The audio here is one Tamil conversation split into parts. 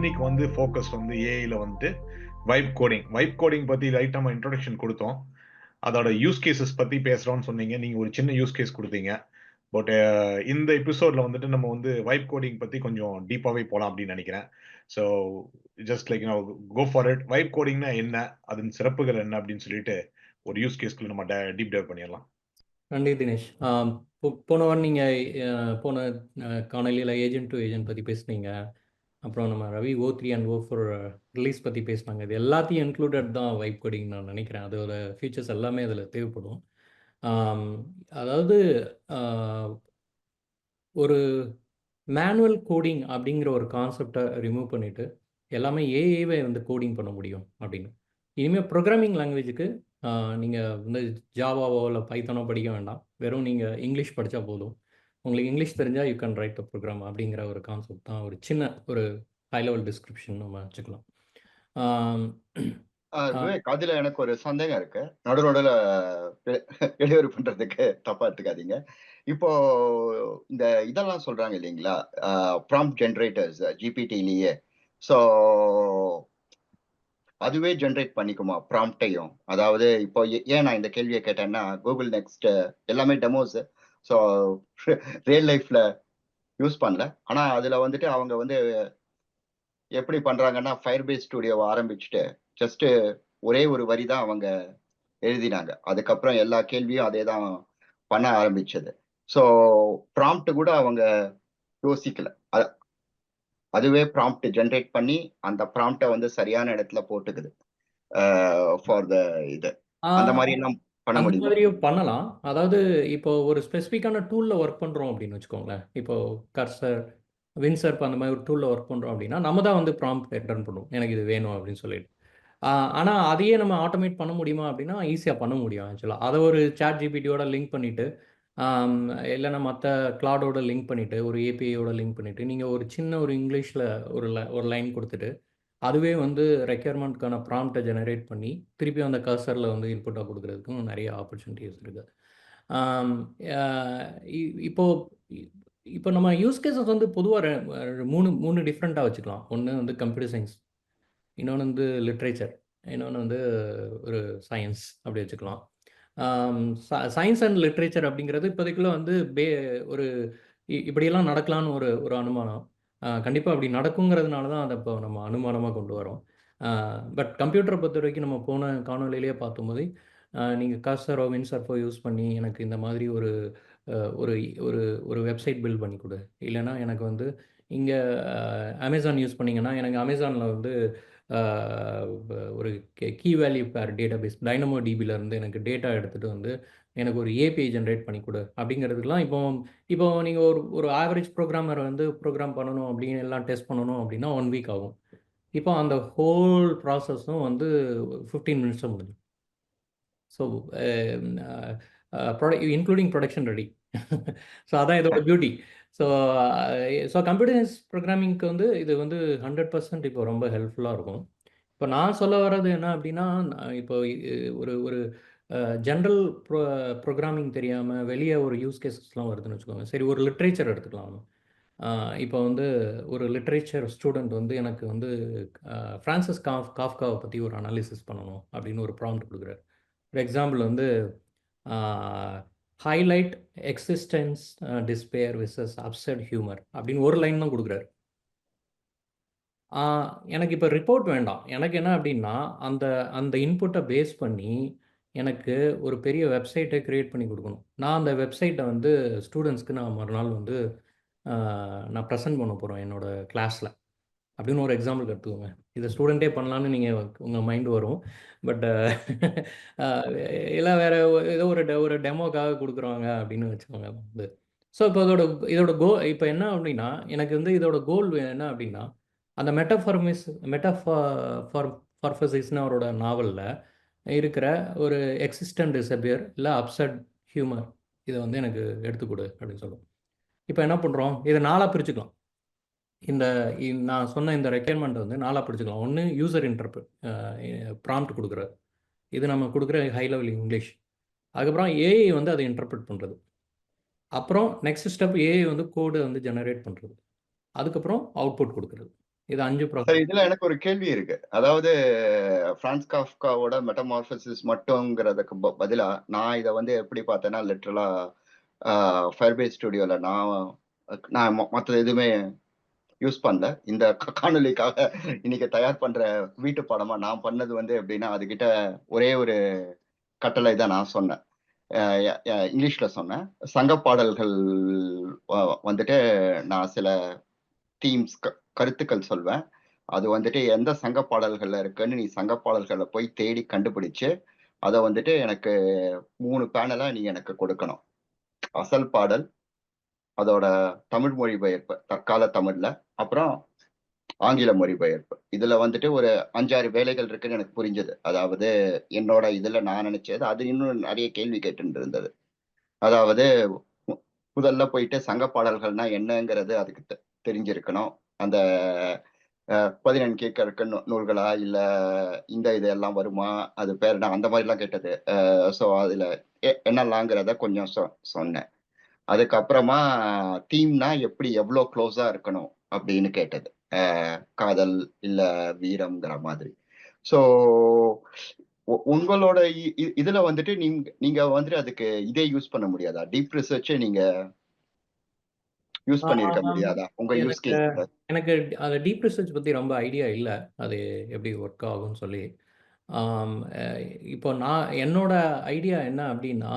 இன்னைக்கு வந்து ஃபோக்கஸ் வந்து ஏஐல வந்துட்டு வைப் கோடிங் வைப் கோடிங் பத்தி லைட் நம்ம இன்ட்ரொடக்ஷன் கொடுத்தோம். அதோட யூஸ் கேசஸ் பத்தி பேசுறோம்னு சொன்னீங்க. நீங்க ஒரு சின்ன யூஸ் கேஸ் கொடுத்தீங்க. பட் இந்த எபிசோட்ல வந்துட்டு நம்ம வந்து வைப் கோடிங் பத்தி கொஞ்சம் டீப்பாவே போலாம் அப்படின்னு நினைக்கிறேன். So just like go for it vibe கோடிங்னா என்ன? அதன் சிறப்புகள் என்ன? அப்படின்னு சொல்லிட்டு ஒரு யூஸ் கேஸ்க்குள்ள நம்ம டீப் டைவ் பண்ணிடலாம். நன்றி தினேஷ். போ- போன வாரம் நீங்கள் போன காணொலியில் ஏஜென்ட் டு ஏஜென்ட் பற்றி பேசுனீங்க. அப்புறம் நம்ம Ravi O three and O four release பற்றி பேசினாங்க. இது எல்லாத்தையும் இன்க்ளூடட் தான் வைப் கோடிங் நான் நினைக்கிறேன். அதோட ஃபீச்சர்ஸ் எல்லாமே அதில் தேவைப்படும். அதாவது ஒரு மேனுவல் கோடிங் அப்படிங்கிற ஒரு கான்செப்டை ரிமூவ் பண்ணிவிட்டு எல்லாமே ஏஏவே வந்து கோடிங் பண்ண முடியும் அப்படின்னு. இனிமேல் ப்ரோக்ராமிங் லாங்குவேஜுக்கு நீங்கள் வந்து ஜாவாவோ இல்லை பைத்தானோ படிக்க வேண்டாம். வெறும் நீங்கள் இங்கிலீஷ் படித்தா போதும். உங்களுக்கு இங்கிலீஷ் தெரிஞ்சால் you can write a program அப்படிங்கிற ஒரு கான்செப்ட் தான். ஒரு சின்ன ஒரு ஹை லெவல் டிஸ்கிரிப்ஷன் நம்ம வச்சுக்கலாம். அதுல எனக்கு ஒரு சந்தேகம் இருக்கு. நடு நடுல டெலிவரி பண்றதுக்கு தப்பா எடுத்துக்காதீங்க. இப்போ இந்த இதெல்லாம் சொல்றாங்க இல்லைங்களா? ப்ராம்ப்ட் ஜென்ரேட்டர்ஸ் ஜிபிடிலேயே ஸோ அதுவே ஜென்ரேட் பண்ணிக்குமா? ப்ராம்ப்டையும் அதாவது இப்போ ஏன் நான் இந்த கேள்வியை கேட்டேன்னா கூகுள் நெக்ஸ்ட் எல்லாமே டெமோஸ் ஸோ ரியல் லைஃப்ல யூஸ் பண்ணல. ஆனா அதுல வந்துட்டு அவங்க வந்து எப்படி பண்றாங்கன்னா ஃபயர் பேஸ் ஸ்டுடியோவை ஆரம்பிச்சுட்டு ஜஸ்ட் ஒரே ஒரு வரி தான் அவங்க எழுதினாங்க. அதுக்கப்புறம் எல்லா கேள்வியும் அதே தான் பண்ண ஆரம்பிச்சது. ஸோ ப்ராம்ப்ட் கூட அவங்க யோசிக்கல. அதுவே ப்ராம்ப்ட் ஜென்ரேட் பண்ணி அந்த ப்ராம்ப்டை வந்து சரியான இடத்துல போட்டுக்குது. ஃபார் த இது. அந்த மாதிரி எல்லாம் பண்ண அந்த முடியுமா? மாதிரியும் பண்ணலாம். அதாவது இப்போ ஒரு ஸ்பெசிஃபிக்கான டூலில் ஒர்க் பண்ணுறோம் அப்படின்னு வச்சுக்கோங்களேன். இப்போ கர்சர் வின்சர்ப் அந்த மாதிரி ஒரு டூலில் ஒர்க் பண்ணுறோம் அப்படின்னா நம்ம தான் வந்து ப்ராம்ப்ட் என்டர் பண்ணுவோம் எனக்கு இது வேணும் அப்படின்னு சொல்லிட்டு. ஆனால் அதையே நம்ம ஆட்டோமேட் பண்ண முடியுமா அப்படின்னா ஈஸியாக பண்ண முடியும் ஆக்சுவலாக அதை ஒரு சாட் ஜிபிடியோட லிங்க் பண்ணிவிட்டு இல்லைன்னா மற்ற கிளாடோட லிங்க் பண்ணிவிட்டு ஒரு ஏபிஐயோட லிங்க் பண்ணிவிட்டு நீங்கள் ஒரு சின்ன ஒரு இங்கிலீஷில் ஒரு li- ஒரு லைன் கொடுத்துட்டு அதுவே வந்து ரெக்யர்மெண்ட்க்கான ப்ராம்ப்டை ஜெனரேட் பண்ணி திருப்பி அந்த கர்சரில் வந்து இன்புட்டாக கொடுக்குறதுக்கும் நிறைய ஆப்பர்ச்சுனிட்டிஸ் இருக்குது இ- இப்போ இப்போ நம்ம யூஸ் கேசஸ் வந்து பொதுவாக மூணு மூணு டிஃப்ரெண்ட்டாக வச்சுக்கலாம். ஒன்று வந்து கம்ப்யூட்டர் சயின்ஸ் இன்னொன்று வந்து லிட்ரேச்சர் இன்னொன்று வந்து ஒரு சயின்ஸ் அப்படி வச்சுக்கலாம். சயின்ஸ் அண்ட் லிட்ரேச்சர் அப்படிங்கிறது இப்போதைக்குள்ள வந்து பே ஒரு இ- இப்படியெல்லாம் நடக்கலான்னு ஒரு ஒரு அனுமானம். கண்டிப்பாக அப்படி நடக்குங்கிறதுனால தான் அதை இப்போ நம்ம அனுமானமாக கொண்டு வரோம். பட் கம்ப்யூட்டரை பொறுத்த வரைக்கும் நம்ம போன காணொலியிலேயே பார்த்தபோது நீங்கள் கர்சரோ வின்சர்ஃபோ யூஸ் பண்ணி எனக்கு இந்த மாதிரி ஒரு ஒரு ஒரு ஒரு வெப்சைட் பில்ட் பண்ணி கொடு. இல்லைன்னா எனக்கு வந்து இங்கே அமேசான் யூஸ் பண்ணீங்கன்னா எனக்கு அமேசானில் வந்து அஹ், ஒரு key value pair data base Dynamo டிபியிலேருந்து எனக்கு டேட்டா எடுத்துகிட்டு வந்து எனக்கு ஒரு ஏபிஐ ஜென்ரேட் பண்ணி கொடு அப்படிங்கிறதுக்கெலாம் இப்போ இப்போ நீங்கள் ஒரு ஒரு ஆவரேஜ் ப்ரோக்ராமர் வந்து ப்ரோக்ராம் பண்ணணும் அப்படின்னு எல்லாம் டெஸ்ட் பண்ணணும் அப்படின்னா ஒன் வீக் ஆகும். இப்போ அந்த ஹோல் ப்ராசஸும் வந்து ஃபிஃப்டீன் மினிட்ஸில் முடியும் so product including production ready so அதான் இதோட beauty so so computer science ப்ரோக்ராமிங்க்கு வந்து இது வந்து ஹண்ட்ரட் பர்சன்ட் இப்போ ரொம்ப ஹெல்ப்ஃபுல்லாக இருக்கும். இப்போ நான் சொல்ல வர்றது என்ன அப்படின்னா இப்போ ஒரு ஒரு ஜென்ரல் ப்ரோ ப்ரோக்ராமிங் தெரியாமல் வெளியே ஒரு யூஸ் கேசஸ்லாம் வருதுன்னு வச்சுக்கோங்க. சரி ஒரு லிட்ரேச்சர் எடுத்துக்கலாம் இப்போ வந்து ஒரு லிட்ரேச்சர் ஸ்டூடெண்ட் வந்து எனக்கு வந்து ஃப்ரான்சிஸ் காஃப் காஃப்காவை பற்றி ஒரு அனாலிசிஸ் பண்ணணும் அப்படின்னு ஒரு ப்ராம்ப்ட் கொடுக்குறாரு. ஒரு எக்ஸாம்பிள் வந்து highlight existence despair vices upset humour அப்படின்னு ஒரு லைன் தான் கொடுக்குறாரு. எனக்கு இப்போ ரிப்போர்ட் வேண்டாம். எனக்கு என்ன அப்படின்னா அந்த அந்த இன்புட்டை பேஸ் பண்ணி எனக்கு ஒரு பெரிய வெப்சைட்டை க்ரியேட் பண்ணி கொடுக்கணும். நான் அந்த வெப்சைட்டை வந்து ஸ்டூடெண்ட்ஸ்க்கு நான் மறுநாள் வந்து நான் ப்ரெசென்ட் பண்ண போகிறோம் என்னோட கிளாஸில் அப்படின்னு ஒரு எக்ஸாம்பிள் எடுத்துக்கோங்க இதை ஸ்டூடெண்ட்டே பண்ணலான்னு நீங்கள் உங்கள் மைண்டு வரும். பட் இல்லை வேறு ஏதோ ஒரு டெ ஒரு டெமோக்காக கொடுக்குறாங்க அப்படின்னு வச்சுக்கோங்க வந்து. ஸோ இப்போ இதோட இதோட கோ இப்போ என்ன அப்படின்னா எனக்கு வந்து இதோட கோல் என்ன அப்படின்னா அந்த மெட்டஃபார்மிஸ் மெட்டஃபார் ஃபார்ஃபசிஸ்னு அவரோட நாவலில் இருக்கிற ஒரு எக்ஸிஸ்டன்ட் டிசபியர் இல்லை அப்சட் ஹியூமர் இதை வந்து எனக்கு எடுத்துக் கொடு அப்படின்னு சொல்லுவோம் இப்போ என்ன பண்ணுறோம் இதை நாளாக பிரிச்சுக்கலாம். இந்த இ- நான் சொன்ன இந்த ரெக்யர்மெண்ட் வந்து நாளாக பிரிச்சுக்கலாம். ஒன்று யூசர் இன்டர்பிரட் ப்ராம்ப்ட் கொடுக்குறது இது நம்ம கொடுக்குற ஹை லெவல் இங்கிலீஷ் அதுக்கப்புறம் ஏஐ வந்து அதை இன்டர்பிரட் பண்ணுறது அப்புறம் நெக்ஸ்ட் ஸ்டெப் ஏஐ வந்து கோடு வந்து ஜெனரேட் பண்ணுறது அதுக்கப்புறம் அவுட்புட் கொடுக்குறது. இது அஞ்சு ப்ராசஸ் இதுல எனக்கு ஒரு கேள்வி இருக்கு. அதாவது பிரான்ஸ் காஃப்காவோட மெட்டமார்பசிஸ் மட்டும்ங்கிறதுக்கு பதிலா நான் இதை வந்து எப்படி பார்த்தேன்னா லிட்டரலா ஃபயர்பேஸ் ஸ்டுடியோல நான் நான் ம- மத்த எதுவுமே யூஸ் பண்ணல. இந்த கா- காணொளிக்காக இன்னைக்கு தயார் பண்ற வீட்டு பாடமா நான் பண்ணது வந்து எப்படின்னா அதுகிட்ட ஒரே ஒரு கட்டளை தான் நான் சொன்னேன். இங்கிலீஷ்ல சொன்னேன். சங்க பாடல்கள் வந்துட்டு நான் சில தீம்ஸ் கருத்துக்கள் சொல்வேன். அது வந்துட்டு எந்த சங்க பாடல்கள்ல இருக்குன்னு நீ சங்க பாடல்களை போய் தேடி கண்டுபிடிச்சு அதை வந்துட்டு எனக்கு மூணு பேனலா நீ எனக்கு கொடுக்கணும். அசல் பாடல் அதோட தமிழ் மொழிபெயர்ப்பு தற்கால தமிழ்ல அப்புறம் ஆங்கில மொழிபெயர்ப்பு. இதுல வந்துட்டு ஒரு அஞ்சாறு வேலைகள் இருக்குன்னு எனக்கு புரிஞ்சது. அதாவது என்னோட இதுல நான் நினைச்சது அது இன்னும் நிறைய கேள்வி கேட்டு இருந்தது. அதாவது மு- முதல்ல போயிட்டு சங்க பாடல்கள்னா என்னங்கிறது அதுக்கு தெ- தெரிஞ்சிருக்கணும். அந்த பதினெண் கேட்கறக்கு நூல்களா இல்ல இந்த இதெல்லாம் வருமா? அது பேர் என்ன அந்த மாதிரிலாம் கேட்டது. ஸோ அதுல எ- என்னெல்லாங்கிறத கொஞ்சம் சொ- சொன்னேன். அதுக்கப்புறமா தீம்னா எப்படி எவ்வளோ க்ளோஸா இருக்கணும் அப்படின்னு கேட்டது. காதல் இல்ல வீரம்ங்கிற மாதிரி. ஸோ உங்களோட இ- இதுல வந்துட்டு நீங்க நீங்க வந்துட்டு அதுக்கு இதே யூஸ் பண்ண முடியாதா? டீப் ரிசர்ச்சே நீங்க யூஸ் பண்ணிருக்க முடியாதா? உங்க யூஸ் எனக்கு கேஸ் எனக்கு அந்த டீப் ரிசர்ச் பற்றி ரொம்ப ஐடியா இல்லை. அது எப்படி ஒர்க் ஆகும்னு சொல்லி. இப்போ நான் என்னோட ஐடியா என்ன அப்படின்னா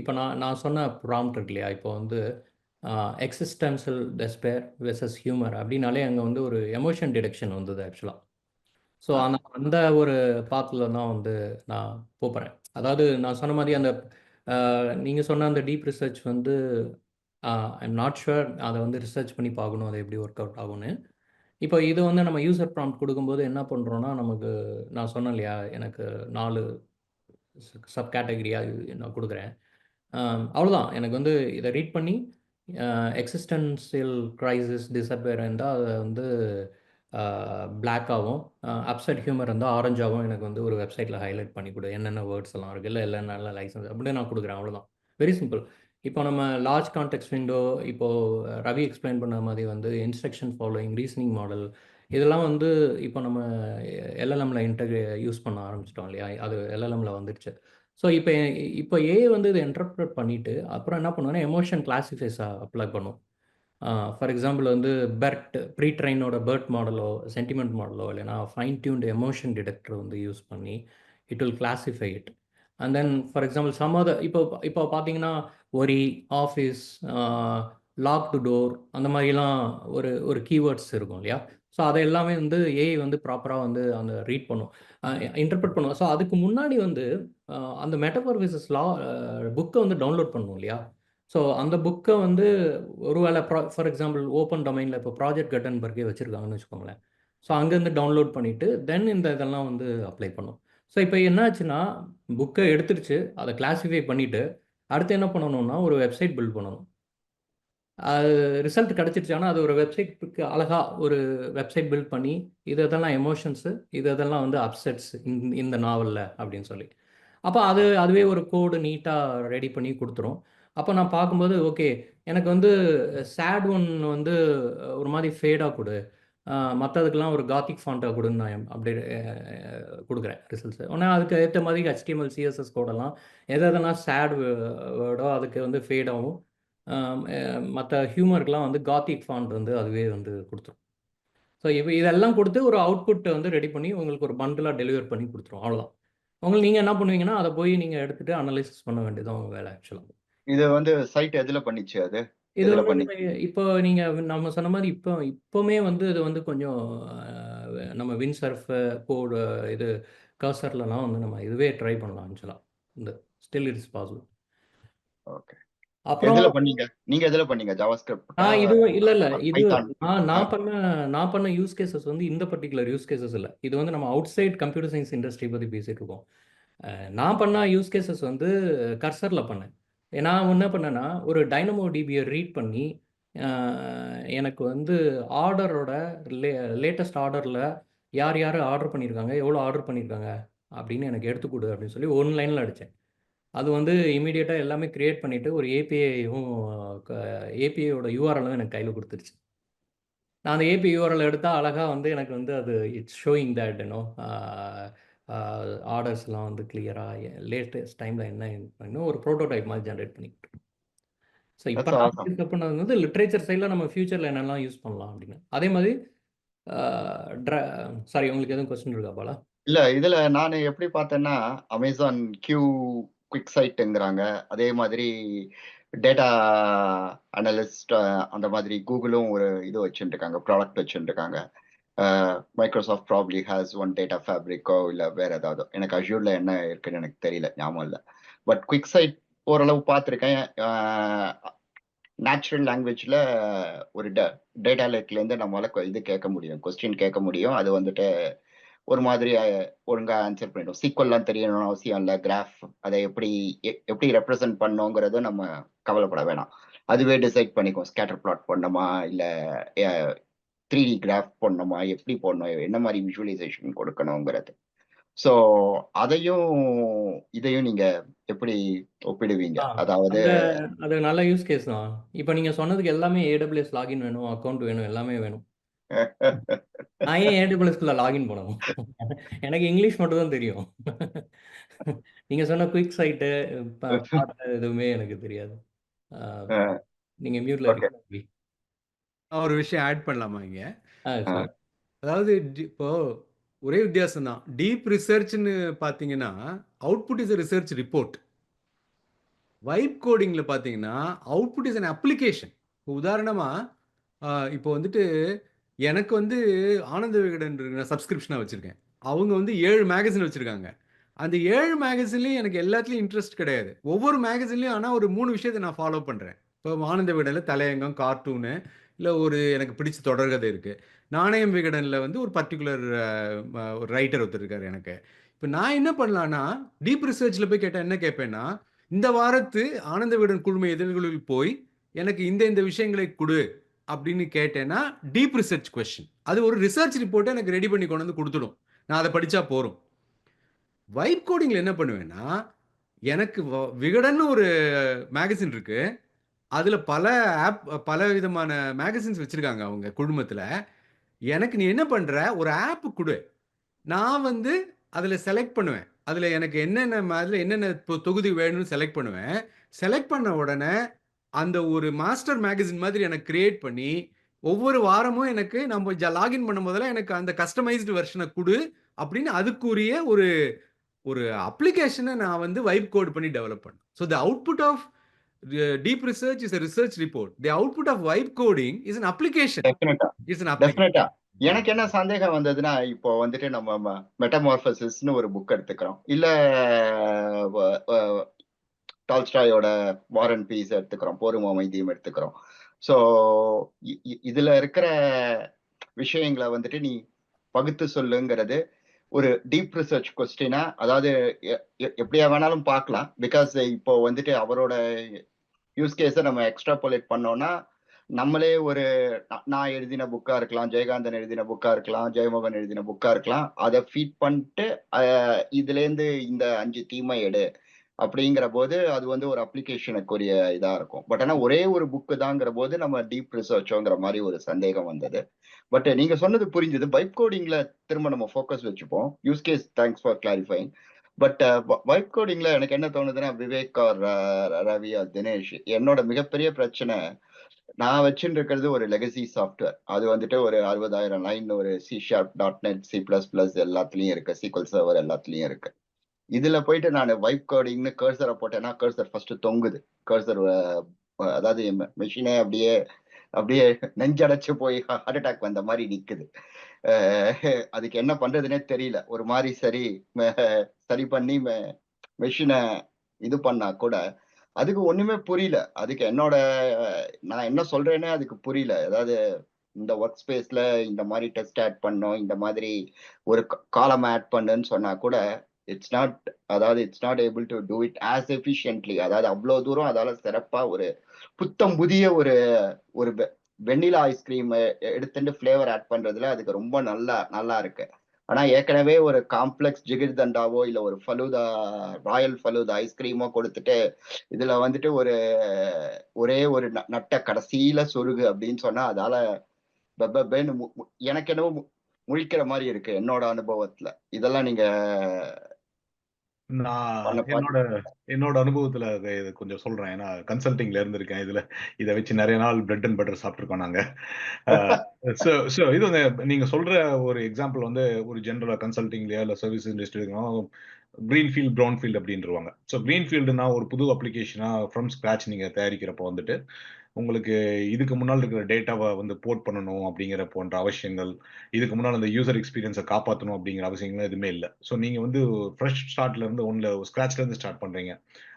இப்போ நான் நான் சொன்ன ப்ராம்ப்ட் இருக்கு இல்லையா? இப்போ வந்து எக்ஸிஸ்டன்சியல் டெஸ்பேர் வெர்சஸ் ஹியூமர் அப்படின்னாலே அங்கே வந்து ஒரு எமோஷன் டிடெக்ஷன் வந்தது ஆக்சுவலாக ஸோ அந்த அந்த ஒரு பாத்தில் தான் வந்து நான் போகிறேன் அதாவது நான் சொன்ன மாதிரி அந்த நீங்கள் சொன்ன அந்த டீப் ரிசர்ச் வந்து ஐம் நாட் ஷுர் அதை வந்து ரிசர்ச் பண்ணி பார்க்கணும் அது எப்படி ஒர்க் அவுட் ஆகும்னு. இப்போ இது வந்து நம்ம யூசர் ப்ராம்ப்ட் கொடுக்கும்போது என்ன பண்ணுறோன்னா நமக்கு நான் சொன்னேன் இல்லையா எனக்கு நாலு சப் கேட்டகரியாக நான் கொடுக்குறேன். அவ்வளோதான் எனக்கு வந்து இதை ரீட் பண்ணி எக்ஸிஸ்டன்சியல் க்ரைசிஸ் டிசப்பேர் இருந்தால் அதை வந்து பிளாக்காகவும் அப்செட் ஹியூமர் இருந்தால் ஆரஞ்சாகவும் எனக்கு வந்து ஒரு வெப்சைட்டில் ஹைலைட் பண்ணி கொடு. என்னென்ன வேர்ட்ஸ் எல்லாம் இருக்குது இல்லை இல்லை நல்ல லைசன்ஸ் அப்படின்னு நான் கொடுக்குறேன் அவ்வளோதான் வெரி சிம்பிள் இப்போ நம்ம லார்ஜ் கான்டெக்ட் விண்டோ இப்போது ரவி எக்ஸ்பிளைன் பண்ண மாதிரி வந்து இன்ஸ்ட்ரக்ஷன் ஃபாலோயிங் ரீசனிங் மாடல் இதெல்லாம் வந்து இப்போ நம்ம எல்எல்எம்ல இன்டர்கிரே யூஸ் பண்ண ஆரம்பிச்சிட்டோம் இல்லையா? அது எல்எல்எம்ல வந்துடுச்சு. ஸோ இப்போ இப்போ ஏ வந்து இதை இன்டர்பிரட் பண்ணிவிட்டு அப்புறம் என்ன பண்ணுவோம்னா எமோஷன் கிளாஸிஃபைஸாக அப்ளை பண்ணும் ஃபார் எக்ஸாம்பிள் வந்து பெர்ட் ப்ரீ ட்ரெயினோட பெர்ட் மாடலோ சென்டிமெண்ட் மாடலோ இல்லைனா ஃபைன் டியூன்டு எமோஷன் டிடெக்டர் வந்து யூஸ் பண்ணி it will classify it and then for example some other இப்போ இப்போ பார்த்தீங்கன்னா ஒரி ஆஃபீஸ் லாக்டு டோர் அந்த மாதிரிலாம் ஒரு ஒரு கீவேர்ட்ஸ் இருக்கும் இல்லையா? ஸோ அதை எல்லாமே வந்து ஏஐ வந்து ப்ராப்பராக வந்து அந்த ரீட் பண்ணும். இன்டர்பிரட் பண்ணுவோம் ஸோ அதுக்கு முன்னாடி வந்து அந்த மெட்டபர்விசஸ் லா புக்கை வந்து டவுன்லோட் பண்ணும் இல்லையா? ஸோ அந்த புக்கை வந்து ஒருவேளை ப்ரா ஃபார் எக்ஸாம்பிள் ஓப்பன் டொமைனில் இப்போ ப்ராஜெக்ட் கட்டன்பர்கே வச்சுருக்காங்கன்னு வச்சுக்கோங்களேன். ஸோ அங்கேருந்து டவுன்லோட் பண்ணிவிட்டு தென் இந்த இதெல்லாம் வந்து அப்ளை பண்ணும். ஸோ இப்போ என்னாச்சுன்னா புக்கை எடுத்துருச்சு அதை கிளாஸிஃபை பண்ணிவிட்டு அடுத்து என்ன பண்ணணும்னா ஒரு வெப்சைட் பில்ட் பண்ணணும். அது ரிசல்ட் கிடச்சிருச்சான்னா அது ஒரு வெப்சைட்டுக்கு அழகாக ஒரு வெப்சைட் பில்ட் பண்ணி இது இதெல்லாம் எமோஷன்ஸு இது இதெல்லாம் வந்து அப்செட்ஸ் இந்த நாவலில் அப்படின்னு சொல்லி. அப்போ அது அதுவே ஒரு கோடு நீட்டாக ரெடி பண்ணி கொடுத்துரும். அப்போ நான் பார்க்கும்போது ஓகே எனக்கு வந்து சேட் ஒன் வந்து ஒரு மாதிரி ஃபேடாக கொடு. மற்றதுக்கெல்லாம் ஒரு காத்திக் ஃபாண்ட்டாக கொடுன்னு நான் அப்படி கொடுக்குறேன் ரிசல்ட்ஸ் உடனே அதுக்கு ஏற்ற மாதிரி ஹெச்டிஎம்எல் சிஎஸ்எஸ் கோடெல்லாம் எது எதெல்லாம் சேட் வேர்டோ அதுக்கு வந்து ஃபேடாகவும் மற்ற ஹியூமருக்கெலாம் வந்து காத்திக் ஃபாண்ட் வந்து அதுவே வந்து கொடுத்துரும். ஸோ இப்போ இதெல்லாம் கொடுத்து ஒரு அவுட்புட்டை வந்து ரெடி பண்ணி உங்களுக்கு ஒரு பண்டிலாக டெலிவர் பண்ணி கொடுத்துரும். அவ்வளோதான் உங்களுக்கு நீங்கள் என்ன பண்ணுவீங்கன்னா அதை போய் நீங்கள் எடுத்துகிட்டு அனலைசிஸ் பண்ண வேண்டியதான் உங்கள் வேலை ஆக்சுவலாக இது வந்து சைட் எதில் பண்ணிச்சு அது? இது பண்ணி இப்போ இப்போ நீங்கள் நம்ம சொன்ன மாதிரி இப்போ இப்போவுமே வந்து இது வந்து கொஞ்சம் அஹ், நம்ம வின் சர்ஃப் கோடு இது கர்சர்லலாம் வந்து நம்ம இதுவே ட்ரை பண்ணலாம் ஆக்சுவலாக இந்த ஸ்டில் இட்ஸ் பாசிபிள் ஓகே. அப்புறம் எதுல பண்ணீங்க? நீங்க எதுல பண்ணீங்க? ஜாவாஸ்கிரிப்ட் நான் இது இல்ல இல்ல. இது பைத்தான் நான் நான் பண்ண நான் பண்ண யூஸ் கேசஸ் வந்து இந்த பர்டிகுலர் யூஸ் கேசஸ் இல்ல. இது வந்து நம்ம outside computer science industry பத்தி பேசிட்டு இருக்கோம். அஹ் நான் பண்ண யூஸ் கேசஸ் வந்து கர்சர்ல பண்ணேன். நான் என்ன பண்ணேன்னா ஒரு டைனமோ டிபியை ரீட் பண்ணி எனக்கு வந்து ஆர்டரோட லே லேட்டஸ்ட் ஆர்டரில் யார் யார் ஆர்டர் பண்ணியிருக்காங்க எவ்வளோ ஆர்டர் பண்ணியிருக்காங்க அப்படின்னு எனக்கு எடுத்து கொடு அப்படின்னு சொல்லி ஒன் லைனில் அடித்தேன் அது வந்து இமீடியட்டாக எல்லாமே கிரியேட் பண்ணிவிட்டு ஒரு ஏபிஐயும் ஏபிஐயோட யூஆர்எலும் எனக்கு கையில் கொடுத்துருச்சு. நான் அந்த ஏபி யூஆர்எல் எடுத்தா அழகா வந்து எனக்கு வந்து அது it's showing that you know ஆர்டர்ஸ்லாம் வந்து கிளியராக லேட்டஸ்ட் டைமில் என்ன இன்னும் ஒரு ப்ரோட்டோடைப் மாதிரி ஜென்ரேட் பண்ணிக்கிட்டு ஸோ இப்போ நான் வந்து லிட்ரேச்சர் சைடில் நம்ம ஃபியூச்சரில் என்னெல்லாம் யூஸ் பண்ணலாம் அப்படின்னு. அதே மாதிரி சாரி உங்களுக்கு எதுவும் கொஸ்டின் இருக்கா பாலா? இல்ல இதுல நான் எப்படி பார்த்தேன்னா அமேசான் கியூ குவிக் சைட்டுங்கிறாங்க அதே மாதிரி டேட்டா அனலிஸ்ட் அந்த மாதிரி கூகுளும் ஒரு இது வச்சுட்டு இருக்காங்க ப்ராடக்ட் வச்சுட்டு இருக்காங்க Microsoft probably has one data ஃபேப்ரிக்கோ இல்லை வேற ஏதாவது. எனக்கு அஷ்யூரில் என்ன இருக்குன்னு எனக்கு தெரியல ஞாபகம் இல்லை. பட் குவிக் சைட் ஓரளவு பார்த்துருக்கேன். நேச்சுரல் uh, லாங்குவேஜில் ஒரு டேட்டா லேக்லேருந்து நம்மளால் இது கேட்க முடியும் கொஸ்டின் கேட்க முடியும். அது வந்துட்டு ஒரு மாதிரி ஒழுங்காக ஆன்சர் பண்ணிடும். சீக்வல்லாம் தெரியணும்னு அவசியம் இல்லை கிராஃப் அதை எப்படி எ- எப்படி ரெப்ரசன்ட் பண்ணோங்கிறதும் நம்ம கவலைப்பட வேணாம். அதுவே டிசைட் பண்ணிக்கும் ஸ்கேட்டர் பிளாட் பண்ணணுமா இல்லை த்ரீ டி கிராஃப் பண்ணணுமா எப்படி போடணும்? என்ன மாதிரி விஷுவலைசேஷன் கொடுக்கணுங்கிறது. ஸோ அதையும் இதையும் நீங்க எப்படி ஒப்பிடுவீங்க? அதாவது அது நல்ல யூஸ் கேஸ் தான். இப்போ நீங்கள் சொன்னதுக்கு எல்லாமே ஏடபிள்யூஎஸ் லாகின் வேணும் அக்கௌண்ட் வேணும் எல்லாமே வேணும். நான் ஏன் ஏடபிள்யூஎஸ்குள்ள லாகின் பண்ணணும்? எனக்கு இங்கிலீஷ் மட்டும் தான் தெரியும். நீங்க சொன்ன குயிக் சைட்டு எதுவுமே எனக்கு தெரியாது. நீங்க மியூட்ல. இருக்கீங்க ஒரு விஷயம் ஆட் பண்ணலாமா இங்க? ஆ அதாவது டி- இப்போ ஒரே வித்தியாசம் தான். டீப் ரிசர்ச்னு பார்த்தீங்கன்னா output is research report vibe கோடிங்ல பார்த்தீங்கன்னா அவுட்புட் இஸ் an அப்ளிகேஷன் உதாரணமா இப்போ வந்துட்டு எனக்கு வந்து ஆனந்த விகடன் நான் சப்ஸ்கிரிப்ஷனாக வச்சுருக்கேன். அவங்க வந்து ஏழு மேகசின் வச்சுருக்காங்க. அந்த ஏழு மேகசின்லையும் எனக்கு எல்லாத்துலேயும் இன்ட்ரெஸ்ட் கிடையாது. ஒவ்வொரு மேகசின்லையும் ஆனால் ஒரு மூணு விஷயத்தை நான் ஃபாலோ பண்ணுறேன் இப்போ ஆனந்த விகடனில் தலையங்கம் கார்ட்டூனு இல்லை ஒரு எனக்கு பிடிச்ச தொடர்கதை இருக்குது நாணயம் விகடனில் வந்து ஒரு பர்டிகுலர் ஒரு ரைட்டர் ஒருத்தர் இருக்கார் எனக்கு. இப்போ நான் என்ன பண்ணலான்னா டீப் ரிசர்ச்சில் போய் கேட்டால் என்ன கேட்பேன்னா இந்த வாரத்து ஆனந்த விகடன் குழுமை எதிர்களில் போய் எனக்கு இந்த இந்த விஷயங்களை கொடு அப்படின்னு கேட்டேன்னா டீப் ரிசர்ச் கொஸ்டின் அது ஒரு ரிசர்ச் ரிப்போர்ட்டை எனக்கு ரெடி பண்ணி கொண்டு வந்து கொடுத்துடும். நான் அதை படித்தா போகிறோம் வைப் கோடிங்கில் என்ன பண்ணுவேன்னா எனக்கு வ- விகடன்னு ஒரு மேகசின் இருக்குது அதில் பல ஆப் பல விதமான மேகசின்ஸ் வச்சுருக்காங்க அவங்க குழுமத்தில். எனக்கு நீ என்ன பண்ணுற ஒரு ஆப் கொடு. நான் வந்து அதில் செலக்ட் பண்ணுவேன். அதில் எனக்கு என்னென்ன அதில் என்னென்ன தொ- தொகுதி வேணும்னு செலக்ட் பண்ணுவேன். செலக்ட் பண்ண உடனே அந்த ஒரு மாஸ்டர் மேகசின் மாதிரி எனக்கு கிரியேட் பண்ணி ஒவ்வொரு வாரமும் எனக்கு நம்ம லாகின் பண்ணும் போதெல்லாம் எனக்கு அந்த கஸ்டமைஸ்டு வெர்ஷனை கொடு அப்படின்னு அதுக்குரிய ஒரு ஒரு அப்ளிகேஷனை நான் வந்து வைப் கோட் பண்ணி டெவலப் பண்ணேன் so the output of deep research is a research report the output of vibe coding is an application டெஃபினட்டா இஸ் an application. டெஃபினட்டா எனக்கு என்ன சந்தேகம் வந்ததுன்னா இப்போ வந்துட்டு நம்ம மெட்டமார்பசிஸ்னு ஒரு புக் எடுத்துக்கிறோம். இல்ல டால்ஸ்டாயோட வாரன் பீஸ் எடுத்துக்கிறோம். போரும் அமைதியும் எடுத்துக்கிறோம். ஸோ இதுல இருக்கிற விஷயங்களை வந்துட்டு நீ பகுத்து சொல்லுங்கிறது ஒரு டீப் ரிசர்ச் கொஸ்டினா அதாவது எ- எ- எப்படியா வேணாலும் பார்க்கலாம். பிகாஸ் இப்போ வந்துட்டு அவரோட யூஸ் கேஸை நம்ம எக்ஸ்ட்ராபோலேட் பண்ணோம்னா நம்மளே ஒரு நான் எழுதின புக்கா இருக்கலாம் ஜெயகாந்தன் எழுதின புக்கா இருக்கலாம் ஜெயமோகன் எழுதின புக்கா இருக்கலாம். அதை ஃபீட் பண்ணிட்டு இதுலேருந்து இந்த அஞ்சு தீமை எடு. அப்படிங்கிற போது அது வந்து ஒரு அப்ளிகேஷனுக்குரிய இதா இருக்கும். பட் ஆனா ஒரே ஒரு புக்கு தாங்கிற போது நம்ம டீப் ரிசர்ச்சோங்கிற மாதிரி ஒரு சந்தேகம் வந்தது. பட் நீங்க சொன்னது புரிஞ்சது. பைப் கோடிங்ல திரும்ப நம்ம ஃபோக்கஸ் வச்சுப்போம். Use case thanks for clarifying but vibe கோடிங்ல எனக்கு என்ன தோணுதுன்னா Vivek or uh, Ravi or Dinesh என்னோட மிகப்பெரிய பிரச்சனை நான் வச்சுட்டு இருக்கிறது ஒரு லெகசி சாஃப்ட்வேர் அது வந்துட்டு ஒரு அறுபதாயிரம் லைன் ஒரு C sharp dot net C plus plus எல்லாத்துலயும் இருக்கு. சீக்வல் சர்வர் எல்லாத்துலயும் இருக்கு. இதுல போயிட்டு நான் வைப் கோடிங்னு கர்சரை போட்டேன்னா கர்சர் ஃபர்ஸ்ட் தொங்குது. கர்சர் அதாவது மிஷினே அப்படியே அப்படியே நெஞ்சடைச்சு போய் ஹார்ட் அட்டாக் வந்த மாதிரி நிக்குது. அதுக்கு என்ன பண்றதுனே தெரியல. ஒரு மாதிரி சரி சரி பண்ணி மிஷினை இது பண்ணா கூட அதுக்கு ஒண்ணுமே புரியல. அதுக்கு என்னோட நான் என்ன சொல்றேனே அதுக்கு புரியல. அதாவது இந்த ஒர்க் ஸ்பேஸ்ல இந்த மாதிரி டெஸ்ட் ஆட் பண்ணும் இந்த மாதிரி ஒரு காலம் ஆட் பண்ணுன்னு சொன்னா கூட இட்ஸ் நாட் அதாவது it's not able to do it as efficiently அதாவது அவ்வளோ தூரம் அதால சிறப்பாக ஒரு புத்தம் புதிய ஒரு ஒரு வெண்ணிலா ஐஸ்கிரீம் எடுத்துட்டு ஃப்ளேவர் ஆட் பண்ணுறதுல அதுக்கு ரொம்ப நல்லா நல்லா இருக்கு. ஆனால் ஏற்கனவே ஒரு காம்ப்ளெக்ஸ் ஜிகிர் தண்டாவோ இல்லை ஒரு ஃபலூதா ராயல் ஃபலூதா ஐஸ்கிரீமோ கொடுத்துட்டு இதில் வந்துட்டு ஒரு ஒரே ஒரு ந- நட்ட கடைசியில் சொருகு அப்படின்னு சொன்னால் அதால பெபேன்னு மு- எனக்கு என்னவோ மு- முழிக்கிற மாதிரி இருக்கு என்னோட அனுபவத்துல. இதெல்லாம் நீங்க நான் என்னோட என்னோட அனுபவத்துல இதை கொஞ்சம் சொல்றேன். ஏன்னா கன்சல்டிங்ல இருந்திருக்கேன். இதுல இதை வச்சு நிறைய நாள் பிரெட் அண்ட் பட்டர் சாப்பிட்டுருக்கோம் நாங்க. ஸோ இது வந்து நீங்க சொல்ற ஒரு எக்ஸாம்பிள் வந்து ஒரு ஜென்ரலா கன்சல்டிங்லயோ இல்ல சர்வீஸ் இண்டஸ்ட்ரியிலோ க்ரீன்ஃபீல்ட் ப்ரௌன்ஃபீல்டு அப்படின்றவாங்க. ஸோ க்ரீன்ஃபீல்டுனா ஒரு புது அப்ளிகேஷனா ஃப்ரம் ஸ்க்ராச் நீங்கள் தயாரிக்கிறப்போ வந்துட்டு உங்களுக்கு இதுக்கு முன்னால் இருக்கிற டேட்டாவை வந்து போர்ட் பண்ணணும் அப்படிங்கிற போன்ற அவசியங்கள் இதுக்கு முன்னால் அந்த யூசர் எக்ஸ்பீரியன்ஸை காப்பாற்றணும் அப்படிங்கிற அவசியங்கள் எதுவுமே இல்லை. ஸோ நீங்கள் வந்து ஃப்ரெஷ் ஸ்டார்ட்லேருந்து ஒன்றில் ஸ்க்ராச்லேருந்து ஸ்டார்ட் பண்ணுறீங்க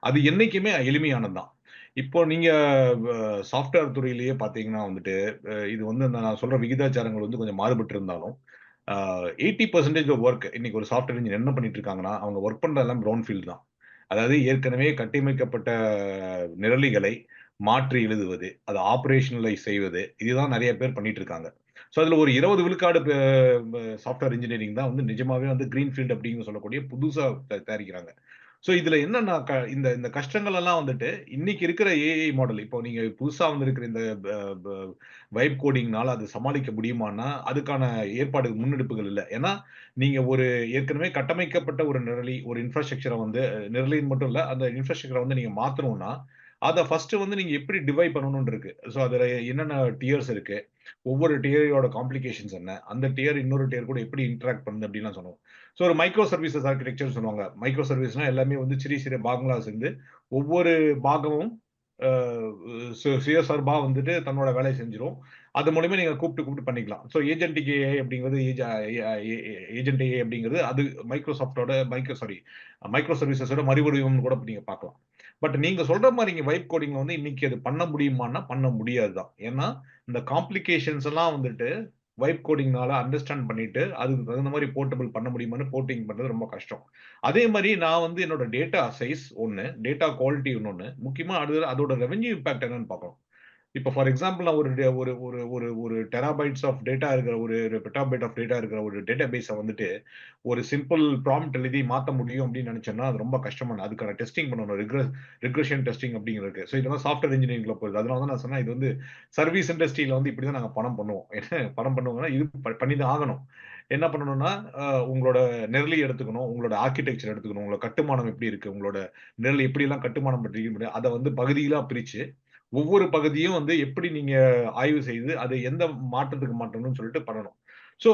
அது என்றைக்குமே எளிமையானது தான். இப்போ நீங்கள் சாஃப்ட்வேர் துறையிலேயே பார்த்தீங்கன்னா வந்துட்டு இது வந்து நான் சொல்கிற விகிதாச்சாரங்கள் வந்து கொஞ்சம் மாறுபட்டு இருந்தாலும் எயிட்டி பர்சன்டேஜ் ஆஃப் ஒர்க் இன்னைக்கு ஒரு சாஃப்ட்வேர் இன்ஜினியர் என்ன பண்ணிட்டு இருக்காங்கன்னா அவங்க ஒர்க் பண்ற எல்லாம் ப்ரௌன் ஃபீல்ட் தான். அதாவது ஏற்கனவே கட்டமைக்கப்பட்ட நிரலிகளை மாற்றி எழுதுவது அதை ஆப்ரேஷனலைஸ் செய்வது இதுதான் நிறைய பேர் பண்ணிட்டு இருக்காங்க. ஸோ அதில் ஒரு இருபது விழுக்காடு சாஃப்ட்வேர் இன்ஜினியரிங் தான் வந்து நிஜமாவே வந்து கிரீன் ஃபீல்டு அப்படின்னு சொல்லக்கூடிய புதுசாக தயாரிக்கிறாங்க. ஸோ இதுல என்னன்னா க- இந்த இந்த கஷ்டங்கள் எல்லாம் வந்துட்டு இன்னைக்கு இருக்கிற ஏஐ மாடல் இப்போ நீங்க புதுசா வந்திருக்கிற இந்த வைப் கோடிங்னால அது சமாளிக்க முடியுமான்னா அதுக்கான ஏற்பாடு முன்னெடுப்புகள் இல்லை. ஏன்னா நீங்க ஒரு ஏற்கனவே கட்டமைக்கப்பட்ட ஒரு நிரலி ஒரு இன்ஃப்ராஸ்ட்ரக்சரை வந்து நிரலின்னு மட்டும் இல்லை அந்த இன்ஃப்ராஸ்ட்ரக்சரை வந்து நீங்க மாத்தணும்னா அதை ஃபர்ஸ்ட் வந்து நீங்க எப்படி டிவைட் பண்ணணும்னு இருக்கு. ஸோ அதுல என்னென்ன டியர்ஸ் இருக்கு ஒவ்வொரு டியரோட காம்ப்ளிகேஷன்ஸ் என்ன அந்த டியர் இன்னொரு டியர் கூட எப்படி இன்டராக்ட் பண்ணுது அப்படின்லாம் சொல்லுவோம். ஸோ ஒரு மைக்ரோ சர்வீசஸ் ஆர்கிடெக்சர் சொல்லுவாங்க. மைக்ரோ சர்வீஸ்னா எல்லாமே வந்து சிறிய சிறிய பாகங்களா சேர்ந்து ஒவ்வொரு பாகமும் சுயசார்பாக வந்துட்டு தன்னோட வேலையை செஞ்சிடும் அது மூலயமா நீங்கள் கூப்பிட்டு கூப்பிட்டு பண்ணிக்கலாம். ஸோ ஏஜென்டிக் ஏஐ அப்படிங்கிறது ஏஜென்ட் ஏஐ அப்படிங்கிறது அது மைக்ரோசாஃப்டோட மைக்ரோ சாரி மைக்ரோ சர்வீசஸோட மறுவடிவம்னு கூட நீங்கள் பார்க்கலாம். பட் நீங்கள் சொல்கிற மாதிரி நீங்கள் வைப் கோடிங் வந்து இன்னைக்கு அது பண்ண முடியுமான்னா பண்ண முடியாது தான் ஏன்னா இந்த காம்ப்ளிகேஷன்ஸ் எல்லாம் வந்துட்டு வைப் கோடிங்னால அண்டர்ஸ்டாண்ட் பண்ணிட்டு அதுக்கு தகுந்த மாதிரி போர்ட்டபிள் பண்ண முடியுமான்னு போர்ட்டிங் பண்றது ரொம்ப கஷ்டம். அதே மாதிரி நான் வந்து என்னோட டேட்டா சைஸ் ஒன்று டேட்டா குவாலிட்டி இன்னொன்று முக்கியமா அது அதோட ரெவென்யூ இம்பாக்ட் என்னன்னு பார்க்கணும். இப்போ ஃபார் எக்ஸாம்பிள் நான் ஒரு டே- ஒரு ஒரு ஒரு ஒரு டெராபைட்ஸ் ஆஃப் டேட்டா இருக்கிற ஒரு பெட்டாபைட் ஆஃப் டேட்டா இருக்கிற ஒரு டேட்டா பேஸை வந்துட்டு ஒரு சிம்பிள் ப்ராம்ப்ட் எழுதி மாற்ற முடியும் அப்படின்னு நினைச்சேன்னா அது ரொம்ப கஷ்டமான அதுக்கான டெஸ்டிங் பண்ணணும். ரிக்ரஸ் ரிக்ரெஷன் டெஸ்டிங் அப்படிங்கிறது ஸோ இதெல்லாம் சாஃப்ட்வேர் இன்ஜினியரிங்ல போகுது அதனால தான் நான் சொன்னேன் இது வந்து சர்வீஸ் இண்டஸ்ட்ரியில் வந்து இப்படி தான் நாங்கள் பணம் பண்ணுவோம். என்ன பணம் பண்ணுவோம்னா இது ப- பண்ணி தான் ஆகணும். என்ன பண்ணணும்னா உங்களோட நெரலி எடுத்துக்கணும். உங்களோட ஆர்கிடெக்சர் எடுத்துக்கணும். உங்களோட கட்டுமானம் எப்படி இருக்கு? உங்களோட நெரல் எப்படி எல்லாம் கட்டுமானம் பற்றி அதை வந்து பகுதிகளா பிரிச்சு ஒவ்வொரு பகுதியும் வந்து எப்படி நீங்க ஆய்வு செய்து அதை எந்த மாற்றத்துக்கு மாற்றணும்னு சொல்லிட்டு பண்ணணும். ஸோ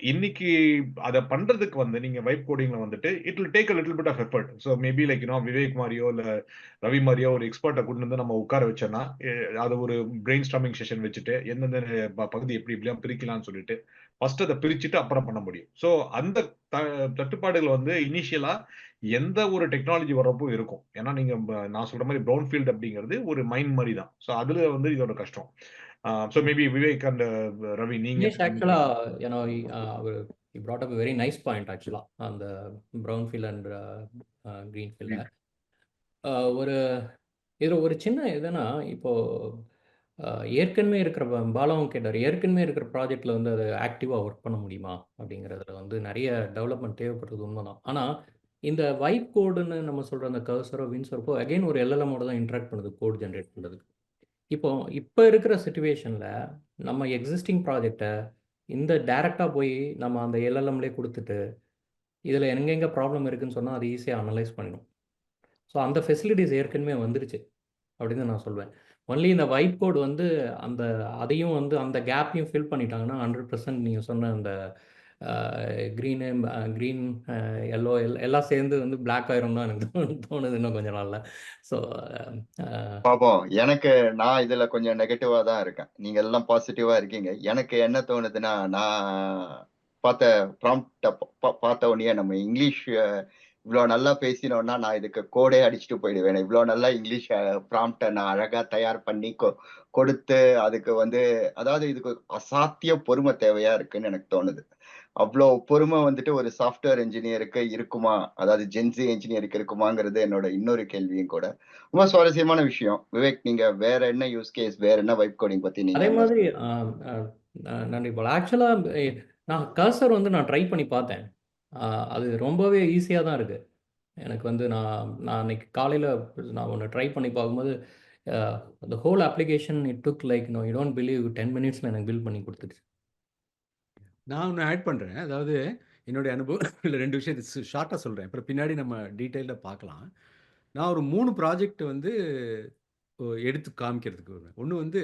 இன்னைக்கு அதை பண்றதுக்கு வந்து நீங்க வைப் கோடிங்ல வந்துட்டு it will take a little bit of effort so maybe like you know Vivek மாதிரியோ இல்ல ரவி மாதிரியோ ஒரு எக்ஸ்பர்ட்டை கொண்டு வந்து நம்ம உட்கார வச்சோன்னா அதை அது ஒரு பிரெயின் ஸ்டாமிங் செஷன் வச்சுட்டு எந்தெந்த ப- பகுதி எப்படி இப்படிலாம் பிரிக்கலாம்னு சொல்லிட்டு ஃபர்ஸ்ட் அதை பிரிச்சுட்டு அப்புறம் பண்ண முடியும். ஸோ அந்த த- தட்டுப்பாடுகள் வந்து இனிஷியலா எந்த ஒரு டெக்னாலஜி வரப்போ இருக்கும். ஏன்னா நீங்க நான் சொல்ற மாதிரி ப்ரௌன் ஃபீல்ட் அப்படிங்கிறது ஒரு மைண்ட் மாதிரி தான் ஸோ அதுல வந்து இதோட கஷ்டம். So maybe Vivek and Ravi நீங்க ஆக்சுவலா brought up a very nice point actually அந்த brown field and green field ஒரு இதில் ஒரு சின்ன இதுனா இப்போ ஏற்கனவே இருக்கிற பாலாவும் கேட்டார் ஏற்கனவே இருக்கிற ப்ராஜெக்ட்ல வந்து அதை ஆக்டிவாக ஒர்க் பண்ண முடியுமா? அப்படிங்கிறதுல வந்து நிறைய டெவலப்மெண்ட் தேவைப்படுறது உண்மைதான். ஆனால் இந்த வைப் கோடுன்னு நம்ம சொல்கிற அந்த கர்சரோ வின்சரோ அகைன் ஒரு எல்எல்எம்மோட தான் இன்ட்ராக்ட் பண்ணுது கோட் ஜென்ரேட் பண்ணுறதுக்கு இப்போ இப்போ இருக்கிற சுச்சுவேஷனில் நம்ம எக்ஸிஸ்டிங் ப்ராஜெக்டை இந்த டைரெக்டாக போய் நம்ம அந்த எல்எல்எம்லேயே கொடுத்துட்டு இதில் எங்கெங்கே ப்ராப்ளம் இருக்குன்னு சொன்னால் அது ஈஸியாக அனலைஸ் பண்ணிடும். ஸோ அந்த ஃபெசிலிட்டிஸ் ஏற்கனவே வந்துருச்சு அப்படின்னு நான் சொல்வேன். ஒன்லி இந்த வைப் கோட் வந்து அந்த அதையும் வந்து அந்த கேப்பையும் ஃபில் பண்ணிட்டாங்கன்னா ஹண்ட்ரட் பர்சன்ட் நீங்கள் சொன்ன அந்த க்ரீனு க்ரீன் எல்லோ எல் எல்லாம் சேர்ந்து வந்து பிளாக் ஆயிரும் தான் எனக்கு தோணுது இன்னும் கொஞ்ச நாள்ல. ஸோ பாப்போம். எனக்கு நான் இதுல கொஞ்சம் நெகட்டிவா தான் இருக்கேன். நீங்க எல்லாம் பாசிட்டிவா இருக்கீங்க. எனக்கு என்ன தோணுதுன்னா நான் பார்த்த ப்ராம்ப்ட பார்த்த உடனே நம்ம இங்கிலீஷ் அஹ், இவ்வளவு நல்லா பேசினோம்னா நான் இதுக்கு கோடே அடிச்சுட்டு போயிடுவேன். இவ்வளவு நல்லா இங்கிலீஷ் ப்ராம்ப்டை நான் அழகா தயார் பண்ணி கொ- கொடுத்து அதுக்கு வந்து அதாவது இதுக்கு அசாத்திய பொறுமை தேவையா இருக்குன்னு எனக்கு தோணுது. அவ்வளோ பொறுமை வந்துட்டு ஒரு சாஃப்ட்வேர் இன்ஜினியருக்கு இருக்குமா? அதாவது ஜென்சி இன்ஜினியருக்கு இருக்குமாங்கிறது என்னோட இன்னொரு கேள்வியும் கூட. ரொம்ப சுவாரஸ்யமான விஷயம். விவேக் நீங்க வேற என்ன யூஸ் கேஸ் வேற என்ன வைப் கோடிங் பத்தி நீங்க அதே மாதிரி நன்றி போல. ஆக்சுவலாக நான் கர்சர் வந்து நான் ட்ரை பண்ணி பார்த்தேன். அது ரொம்பவே ஈஸியாக தான் இருக்குது எனக்கு வந்து நான் நான் அன்னைக்கு காலையில் நான் ஒன்று ட்ரை பண்ணி பார்க்கும்போது the whole application it took like no you don't believe ten மினிட்ஸில் எனக்கு பில் பண்ணி கொடுத்துருச்சு நான் ஒன்று ஆட் பண்ணுறேன் அதாவது என்னுடைய அனுபவம் இல்லை ரெண்டு விஷயத்தை ஷார்ட்டாக சொல்கிறேன் அப்புறம் பின்னாடி நம்ம டீட்டெயிலில் பார்க்கலாம். நான் ஒரு மூணு ப்ராஜெக்ட் வந்து எடுத்து காமிக்கிறதுக்கு வருவேன். ஒன்று வந்து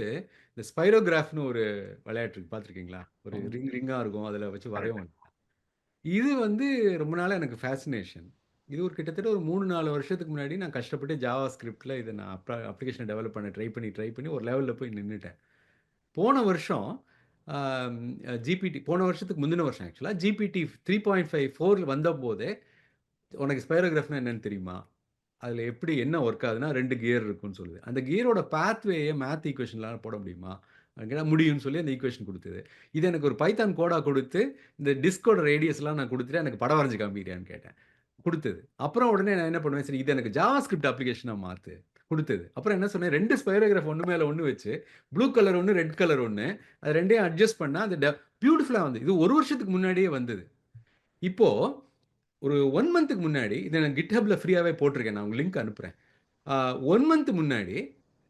இந்த ஸ்பைரோகிராஃப்னு ஒரு விளையாட்டு இருக்கு. பார்த்துருக்கீங்களா? ஒரு. ரிங் ரிங்காக இருக்கும். அதில் வச்சு வரையும் இது வந்து ரொம்ப நாளாக எனக்கு ஃபேசினேஷன் இது ஒரு கிட்டத்தட்ட ஒரு மூணு நாலு வருஷத்துக்கு முன்னாடி நான் கஷ்டப்பட்டு ஜாவா ஸ்கிரிப்டில் இதை நான் அப்ளா அப்ளிகேஷனை டெவலப் பண்ண ட்ரை பண்ணி ட்ரை பண்ணி ஒரு லெவலில் போய் நின்றுட்டேன் போன வருஷம் ஜிபிடி போன வருஷத்துக்கு முந்தின வருஷம் ஆக்சுவலாக ஜிபிடி த்ரீ பாயிண்ட் ஃபைவ் ஃபோரில் வந்தபோதே உனக்கு ஸ்பைரோகிராஃப்னா என்னென்னு தெரியுமா? அதில் எப்படி என்ன ஒர்க் ஆகுதுன்னா ரெண்டு கியர் இருக்குன்னு சொல்லுது. அந்த கியரோட பேத்வேயை மேத் ஈக்குவேஷன்லாம் போட முடியுமா? அப்படின்னா முடியும்னு சொல்லி அந்த ஈக்குவேஷன் கொடுத்தது. இது எனக்கு ஒரு பைத்தான் கோடா கொடுத்து இந்த டிஸ்கோட ரேடியஸ்லாம் நான் கொடுத்துட்டு எனக்கு படம் வரைஞ்சு காமிக்கிறியான்னு கேட்டேன். கொடுத்தது. அப்புறம் உடனே நான் என்ன பண்ணுவேன்? சரி இது எனக்கு ஜாவா ஸ்கிரிப்ட் அப்ளிகேஷனாக மாற்று கொடுத்தது. அப்புறம் என்ன சொன்னேன்? ரெண்டு ஸ்பைரோகிராஃப் ஒன்று மேலே ஒன்று வச்சு ப்ளூ கலர் ஒன்று ரெட் கலர் ஒன்று அது ரெண்டையும் அட்ஜஸ்ட் பண்ணால் அது பியூட்டிஃபுல்லாக வந்து இது ஒரு வருஷத்துக்கு முன்னாடியே வந்தது. இப்போது ஒரு ஒன் மந்த்துக்கு முன்னாடி இதை நான் கிட்ஹப்பில் ஃப்ரீயாகவே போட்டிருக்கேன். நான் உங்களுக்கு லிங்க் அனுப்புகிறேன் ஒன் மந்த் முன்னாடி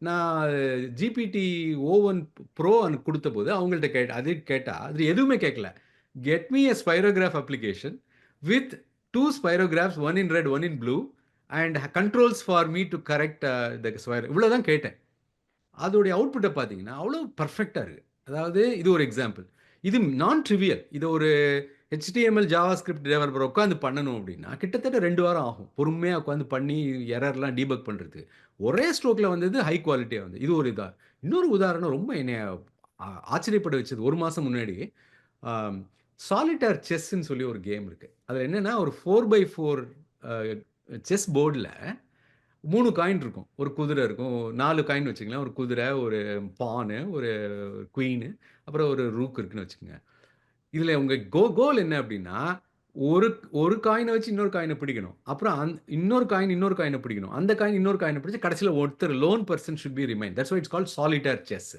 நான் ஜிபிடி ஓவன் ப்ரோ கொடுத்த போது அவங்கள்ட்ட கேட்ட அது கேட்டால் அது எதுவுமே கேட்கல get me a spirograph application with two spirographs one in red one in blue and controls for me to correct the spire இவ்வளோ தான் கேட்டேன். அதோடைய அவுட்புட்டை பார்த்தீங்கன்னா அவ்வளோ பர்ஃபெக்டாக இருக்குது அதாவது இது ஒரு எக்ஸாம்பிள் இது நான் ட்ரிவியல் இது ஒரு ஹெச்டிஎம்எல் ஜாவா ஸ்கிரிப்ட் டெவலப்பர் உட்காந்து பண்ணணும் அப்படின்னா கிட்டத்தட்ட ரெண்டு வாரம் ஆகும் பொறுமையாக உட்காந்து பண்ணி எரர்லாம் டீபக் பண்ணுறதுக்கு ஒரே ஸ்ட்ரோக்கில் வந்தது ஹை குவாலிட்டியாக வந்து இது ஒரு இதாக இன்னொரு உதாரணம் ரொம்ப என்னை ஆச்சரியப்பட வச்சது. ஒரு மாதம் முன்னாடி சாலிட்டார் செஸ்ன்னு சொல்லி ஒரு கேம் இருக்குது அதில் என்னென்னா ஒரு ஃபோர் பை ஃபோர் செஸ் போர்டில் மூணு காயின் இருக்கும். ஒரு குதிரை இருக்கும். நாலு காயின் வச்சுக்கலாம் ஒரு குதிரை ஒரு பானு ஒரு குயின் அப்புறம் ஒரு ரூக் இருக்குன்னு வச்சுக்கோங்க. இதில் உங்கள் கோ கோல் என்ன அப்படின்னா ஒரு ஒரு காயினை வச்சு இன்னொரு காயினை பிடிக்கணும். அப்புறம் அந் இன்னொரு காயின் இன்னொரு காயினை பிடிக்கணும். அந்த காயின் இன்னொரு காயினை பிடிச்சி கடைசியில் ஒருத்தர் lone person should be remain that's why it's call solitaire chess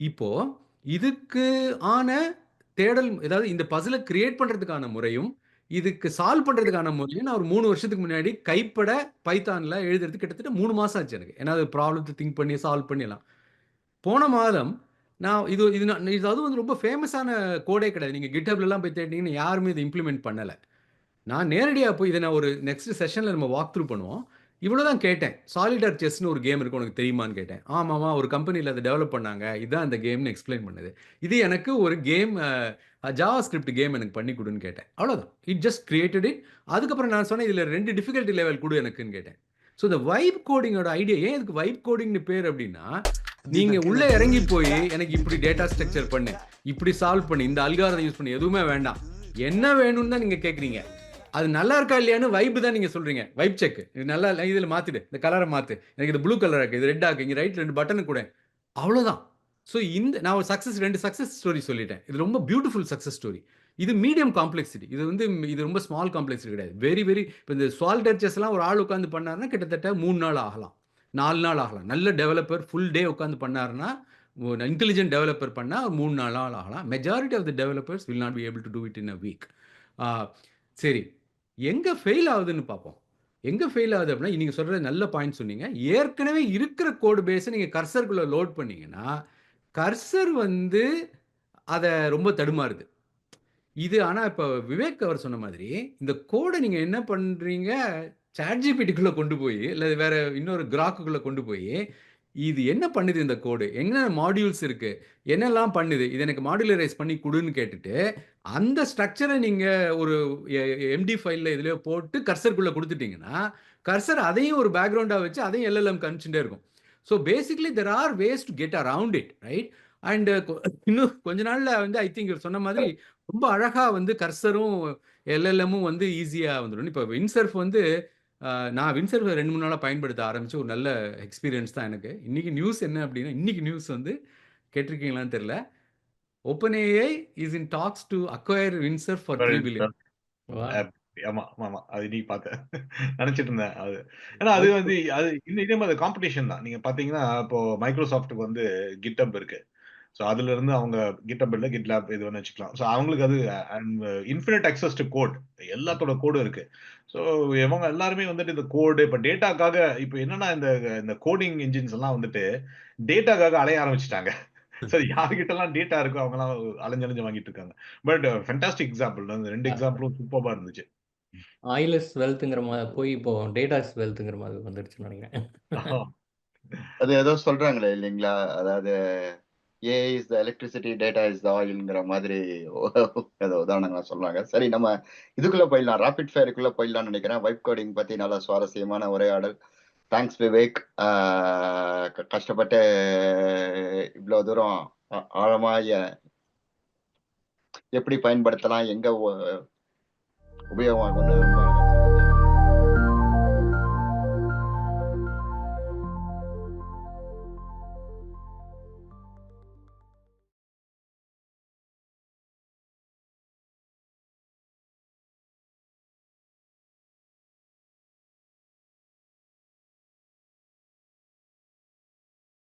இப்போ இதுக்கு ஆன தேடல் ஏதாவது இந்த பசிலை கிரியேட் பண்ணுறதுக்கான முறையும் இதுக்கு சால்வ் பண்ணுறதுக்கான முறையும் நான் ஒரு மூணு வருஷத்துக்கு முன்னாடி கைப்பட பைத்தானில் எழுதுறது கிட்டத்தட்ட மூணு மாதம் ஆச்சு எனக்கு. ஏன்னா அது ப்ராப்ளத்தை திங்க் பண்ணி சால்வ் பண்ணிடலாம். போன மாதம் நான் இது இது நான் இது அதுவும் வந்து ரொம்ப ஃபேமஸான கோடே கிடையாது. நீங்கள் கிட்டப்லலாம் போய் தேடினீங்கன்னா யாருமே இதை இம்ப்ளிமெண்ட் பண்ணலை. நான் நேரடியாக போய் இதை நான் ஒரு நெக்ஸ்ட் செஷனில் நம்ம வாக் த்ரூ பண்ணுவோம். இவ்வளோ தான் கேட்டேன். சாலிடர் செஸ்னு ஒரு கேம் இருக்கும் உனக்கு தெரியுமான்னு கேட்டேன். ஆமாம்மா ஒரு கம்பெனியில் அதை டெவலப் பண்ணாங்க. இதுதான் அந்த கேம்னு எக்ஸ்பிளைன் பண்ணுது. இது எனக்கு ஒரு கேம் ஜாவா ஸ்கிரிப்ட் கேம் எனக்கு பண்ணி கொடுன்னு கேட்டேன். அவ்வளோதான் இட் ஜஸ்ட் கிரியேட்டட் இட் அதுக்கப்புறம் நான் சொன்னேன் இதில் ரெண்டு டிஃபிகல்ட்டி லெவல் கொடு எனக்குன்னு கேட்டேன். ஸோ இந்த வைப் கோடிங்கோட ஐடியா ஏன் இதுக்கு வைப் கோடிங்னு பேர் அப்படின்னா நீங்க உள்ள இறங்கி போய் எனக்கு இப்படி டேட்டா ஸ்ட்ரக்சர் பண்ணு. இப்படி சால்வ் பண்ணி. இந்த அல்காரதை யூஸ் பண்ணி. எதுவுமே வேண்டாம். என்ன வேணும்னு தான் நீங்க கேக்குறீங்க அது நல்லா இருக்கா இல்லையான்னு வைப் தான் நீங்க சொல்றீங்க. வைப் செக் இது நல்லா இதுல மாத்திடு. இந்த கலரை மாத்து. எனக்கு இது ப்ளூ கலர் இருக்கு இது ரெட் ஆக்கு இங்க ரைட் ரெண்டு பட்டன் கூட. அவ்வளவுதான். ஸோ இந்த நான் ஒரு சக்ஸஸ் ரெண்டு சக்ஸஸ் ஸ்டோரி சொல்லிட்டேன். இது ரொம்ப பியூட்டிஃபுல் சக்ஸஸ் ஸ்டோரி இது மீடியம் காம்ப்ளெக்சிட்டி இது வந்து இது ரொம்ப ஸ்மால் காம்ப்ளெக்சிட்டி கிடையாது. வெரி வெரி இப்போ இந்த ஸ்வால் டச்சஸ்லாம் ஒரு ஆள் உட்காந்து பண்ணாருன்னா கிட்டத்தட்ட மூணு நாள் ஆகலாம். நாலு நாள் ஆகலாம். நல்ல டெவலப்பர் ஃபுல் டே உட்காந்து பண்ணாருன்னா இன்டெலிஜென்ட் டெவலப்பர் பண்ணால் ஒரு மூணு நாள் நாள் ஆகலாம். Majority of the developers will not be able to do it in a week சரி. எங்கே ஃபெயில் ஆகுதுன்னு பார்ப்போம். எங்கே ஃபெயில் ஆகுது அப்படின்னா நீங்கள் சொல்கிறது நல்ல பாயிண்ட் சொன்னீங்க. ஏற்கனவே இருக்கிற கோடு பேஸை நீங்கள் கர்சருக்குள்ளே லோட் பண்ணிங்கன்னா கர்சர் வந்து அதை ரொம்ப தடுமாறுது. இது ஆனால் இப்போ விவேக் அவர் சொன்ன மாதிரி இந்த கோடை நீங்கள் என்ன பண்ணுறீங்க சாட்ஜிபிட்டிக்குள்ளே கொண்டு போய் இல்லை வேற இன்னொரு கிராக்குக்குள்ளே கொண்டு போய் இது என்ன பண்ணுது இந்த கோடு என்ன மாடியூல்ஸ் இருக்கு? என்னெல்லாம் பண்ணுது? இது எனக்கு மாடியுலரைஸ் பண்ணி கொடுன்னு கேட்டுட்டு அந்த ஸ்ட்ரக்சரை நீங்கள் ஒரு எம்டி ஃபைலில் இதுலேயோ போட்டு கர்சருக்குள்ளே கொடுத்துட்டீங்கன்னா கர்சர் அதையும் ஒரு பேக்ரவுண்டாக வச்சு அதையும் எல்எல்எம் கணிச்சுட்டே இருக்கும். So basically there are ways to get around it right and இன்னும் கொஞ்ச நாளில் வந்து ஐ திங்க் சொன்ன மாதிரி ரொம்ப அழகாக வந்து கர்சரும் எல்எல்எம்மும் வந்து ஈஸியாக வந்துடும். இப்போ வின்சர்ஃப் வந்து நான் வின்சர்ஃப் ரெண்டு மூணு நாளாக பயன்படுத்த ஆரம்பிச்சு ஒரு நல்ல எக்ஸ்பீரியன்ஸ் தான் எனக்கு. இன்னைக்கு நியூஸ் என்ன அப்படின்னா இன்னைக்கு நியூஸ் வந்து கேட்டிருக்கீங்களான்னு தெரியல. Open AI is in talks to acquire Windsurf for three billion ஆமா ஆமா அது நீ பார்த்த நினைச்சிட்டு இருந்தேன் அது. ஏன்னா அது வந்து அது இந்த இதே மாதிரி காம்படிஷன் தான். நீங்க பாத்தீங்கன்னா இப்போ மைக்ரோசாஃப்ட்டுக்கு வந்து கிட்டப் இருக்கு. ஸோ அதுல இருந்து அவங்க கிட்டப் இல்ல கிட்லாப் இது ஒன்று வச்சுக்கலாம். ஸோ அவங்களுக்கு அது இன்ஃபினிட் அக்சஸ் டு கோட் எல்லாத்தோட கோடும் இருக்கு. ஸோ இவங்க எல்லாருமே வந்துட்டு இந்த கோடு இப்போ டேட்டாக்காக இப்போ என்னன்னா இந்த இந்த கோடிங் இன்ஜின்ஸ் எல்லாம் வந்துட்டு டேட்டாக்காக அலைய ஆரம்பிச்சிட்டாங்க. ஸோ யார்கிட்டலாம் டேட்டா இருக்கோ அவங்கலாம் அலைஞ்சு அலைஞ்சு வாங்கிட்டு இருக்காங்க. பட் ஃபென்டாஸ்டிக் எக்ஸாம்பிள் அந்த ரெண்டு எக்ஸாம்பிளும் சூப்பராக இருந்துச்சு. ஆயிலஸ் வெல்த்துங்கிற மாதிரி போய் இப்போ டேட்டாஸ் வெல்த்துங்கிற மாதிரி வந்துடுச்சுன்னு நினைக்கிறேன். அது ஏதோ சொல்றாங்களே இல்லைங்களா? அதாவது A is the electricity data is the ஆயில்ங்கிற மாதிரி ஏதோ உதாரணங்களாக சொல்றாங்க. சரி நம்ம இதுக்குள்ளே போயிடலாம். ராபிட் ஃபயருக்குள்ளே போயிடலாம்னு நினைக்கிறேன். வைப் கோடிங் பற்றி நல்லா சுவாரஸ்யமான உரையாடல். தேங்க்ஸ் விவேக் கஷ்டப்பட்டு இவ்வளோ தூரம் ஆழமாக எப்படி பயன்படுத்தலாம் எங்கே உ- உபயோகம்